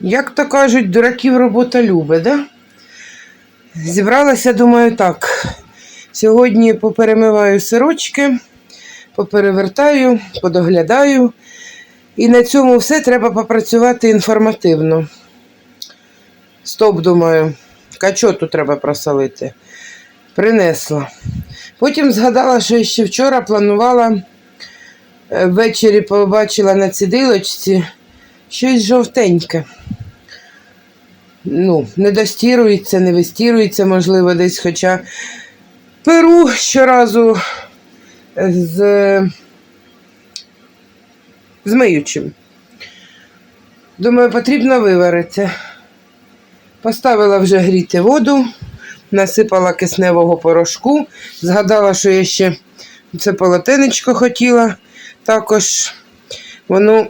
Як то кажуть, дураків робота любить, да? Зібралася, думаю, так. Сьогодні поперемиваю сирочки, поперевертаю, подоглядаю. І на цьому все треба попрацювати інформативно. Стоп, думаю, качоту треба просолити. Принесла. Потім згадала, що ще вчора планувала е, ввечері побачила на цідилочці щось жовтеньке. Ну, не достірується, не вистірується, можливо, десь, хоча перу щоразу з, з миючим. Думаю, потрібно виварити. Поставила вже гріти воду, насипала кисневого порошку, згадала, що я ще це полотенечко хотіла. Також воно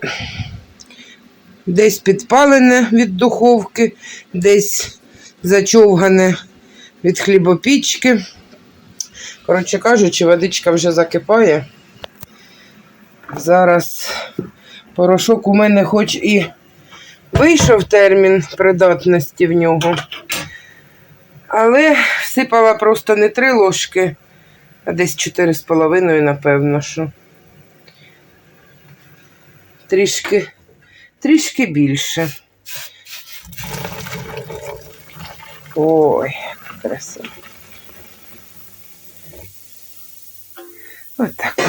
десь підпалене від духовки, десь зачовгане від хлібопічки. Коротше кажучи, водичка вже закипає. Зараз порошок у мене хоч і вийшов термін придатності в нього, але всипала просто не три ложки, а десь чотири з половиною, напевно, що. Трішки трішки більше. Ой, красиво. Отак.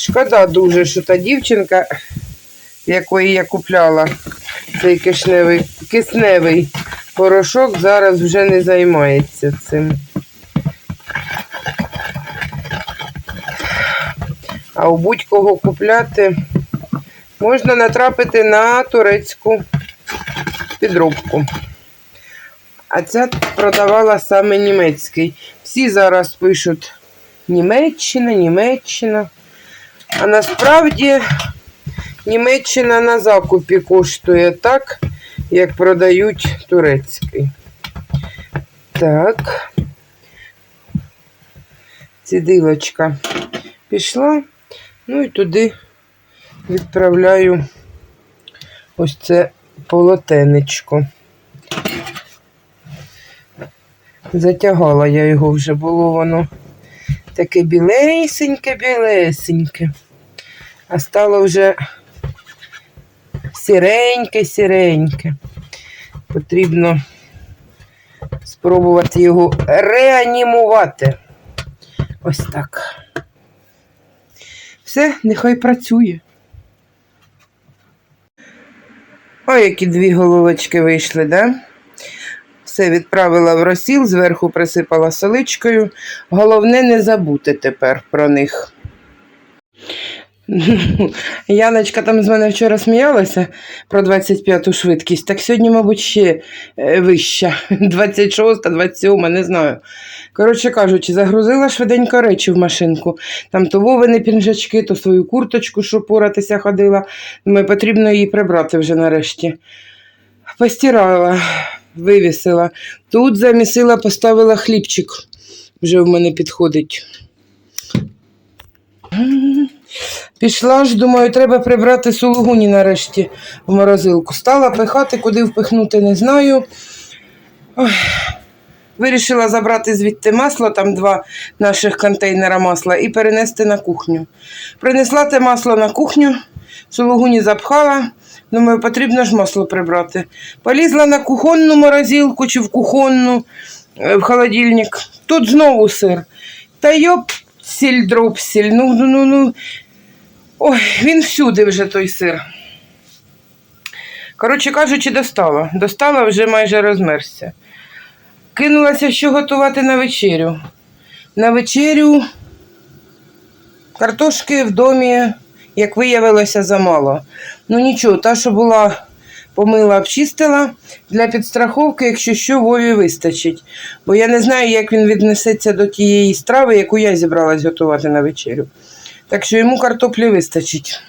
Шкода дуже, що та дівчинка, якої я купляла цей кисневий, кисневий порошок, зараз вже не займається цим. А у будь-кого купляти можна натрапити на турецьку підробку. А ця продавала саме німецький. Всі зараз пишуть Німеччина, Німеччина. А насправді Німеччина на закупі коштує так, як продають турецький. Так. Цідилочка пішла. Ну і туди відправляю ось це полотенечко. Затягала я його вже, було воно таке білесеньке, білесеньке. А стало вже сіреньке, сіреньке. Потрібно спробувати його реанімувати. Ось так. Все, нехай працює. Ой, які дві головочки вийшли, да? Все відправила в розсіл, зверху присипала соличкою. Головне не забути тепер про них. Яночка там з мене вчора сміялася про 25-ту швидкість, так сьогодні, мабуть, ще е, вища. 26, 27, не знаю. Коротше кажучи, загрузила швиденько речі в машинку. Там то вовини пінжачки, то свою курточку, що поратися ходила. Думаю, потрібно її прибрати вже нарешті. Постирала, вивісила. Тут замісила, поставила хлібчик. Вже в мене підходить. Пішла ж, думаю, треба прибрати сулугуні нарешті в морозилку. Стала пихати, куди впихнути, не знаю. Ой. Вирішила забрати звідти масло, там два наших контейнера масла, і перенести на кухню. Принесла те масло на кухню, сулугуні запхала. Думаю, потрібно ж масло прибрати. Полізла на кухонну морозилку чи в кухонну е, в холодильник. Тут знову сир. Та йоп, сіль дропсіль. Ну, ну, ну, ну. Ой, він всюди вже той сир. Коротше кажучи, достала. Достала, вже майже розмерзся. Кинулася, що готувати на вечерю. На вечерю картошки в домі, як виявилося, замало. Ну нічого, та, що була помила, обчистила. Для підстраховки, якщо що, Вові вистачить. Бо я не знаю, як він віднесеться до тієї страви, яку я зібралась готувати на вечерю. Так що йому картоплі вистачить.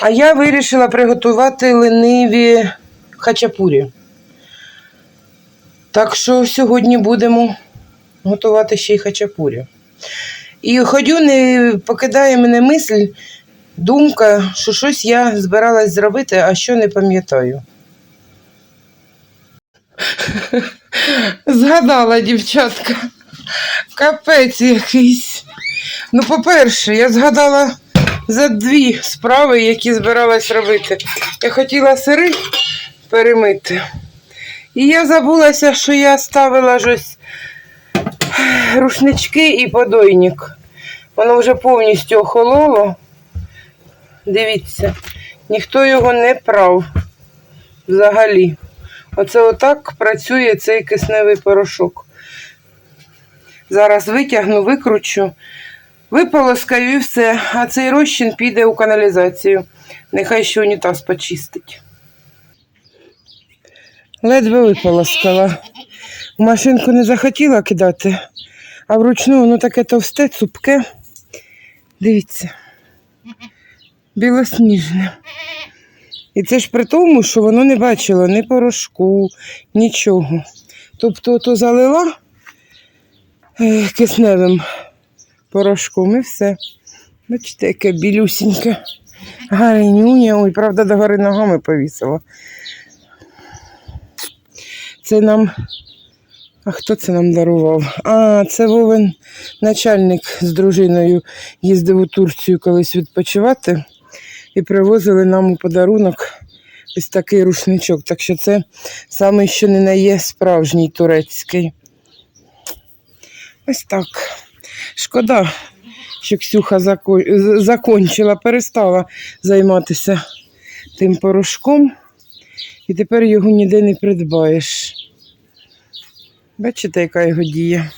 А я вирішила приготувати лениві хачапурі. Так що сьогодні будемо готувати ще й хачапурі. І ходю, не покидає мене мисль, думка, що щось я збиралась зробити, а що не пам'ятаю. Згадала, дівчатка. Капець якийсь. Ну, по-перше, я згадала за дві справи, які збиралась робити. Я хотіла сири перемити. І я забулася, що я ставила щось рушнички і подойник. Воно вже повністю охололо. Дивіться, ніхто його не прав взагалі. Оце отак працює цей кисневий порошок. Зараз витягну, викручу, виполоскаю і все, а цей розчин піде у каналізацію. Нехай ще унітаз почистить. Ледве виполоскала. В машинку не захотіла кидати, а вручну воно таке товсте, цупке. Дивіться. Білосніжне. І це ж при тому, що воно не бачило ні порошку, нічого. Тобто то залила е, кисневим порошком і все. Бачите, яке білюсіньке. Гарнюня. Ой, правда, до гори ногами повісила. Це нам. А хто це нам дарував? А, це Вовен, начальник з дружиною, їздив у Турцію колись відпочивати і привозили нам у подарунок ось такий рушничок. Так що це саме що не на є справжній турецький. Ось так. Шкода, що Ксюха зако- закончила, перестала займатися тим порошком, і тепер його ніде не придбаєш. Бачите, яка його дія.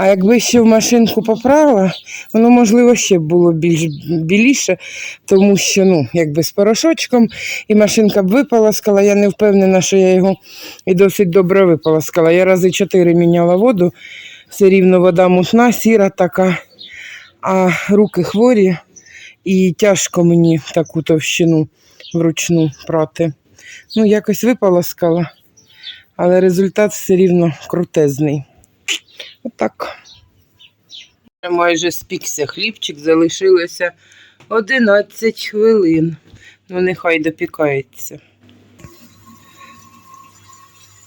А якби ще в машинку поправила, воно, можливо, ще було більш біліше, тому що, ну, якби з порошочком, і машинка б виполоскала. Я не впевнена, що я його і досить добре виполоскала. Я рази чотири міняла воду, все рівно вода мутна, сіра така, а руки хворі, і тяжко мені таку товщину вручну прати. Ну, якось виполоскала, але результат все рівно крутезний. Отак. Майже спікся хлібчик, залишилося 11 хвилин. Ну, нехай допікається.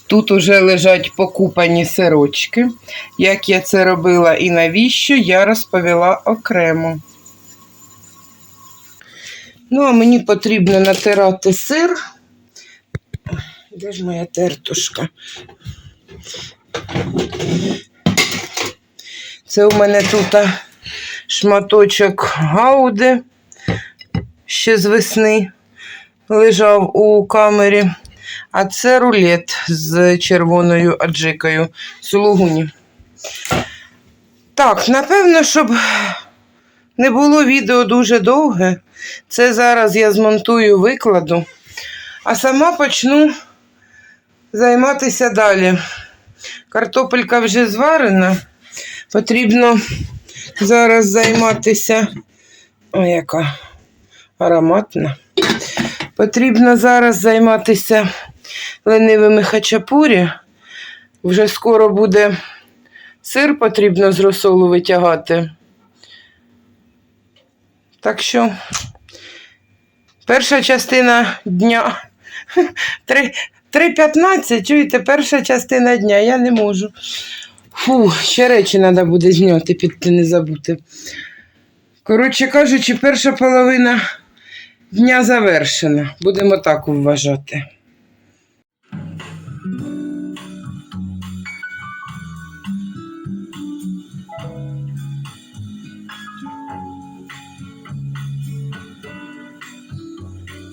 Тут уже лежать покупані сирочки. Як я це робила і навіщо, я розповіла окремо. Ну, а мені потрібно натирати сир. Де ж моя тертушка? Це у мене тут шматочок гауди ще з весни лежав у камері. А це рулет з червоною аджикою сулугуні. Так, напевно, щоб не було відео дуже довге, це зараз я змонтую викладу, а сама почну займатися далі. Картопелька вже зварена. Потрібно зараз займатися. О, яка ароматна. Потрібно зараз займатися ленивими хачапурі. Вже скоро буде сир потрібно з розсолу витягати. Так що перша частина дня. 3.15, чуєте, перша частина дня, я не можу. Фу, ще речі треба буде зняти, піти не забути. Коротше кажучи, перша половина дня завершена. Будемо так вважати.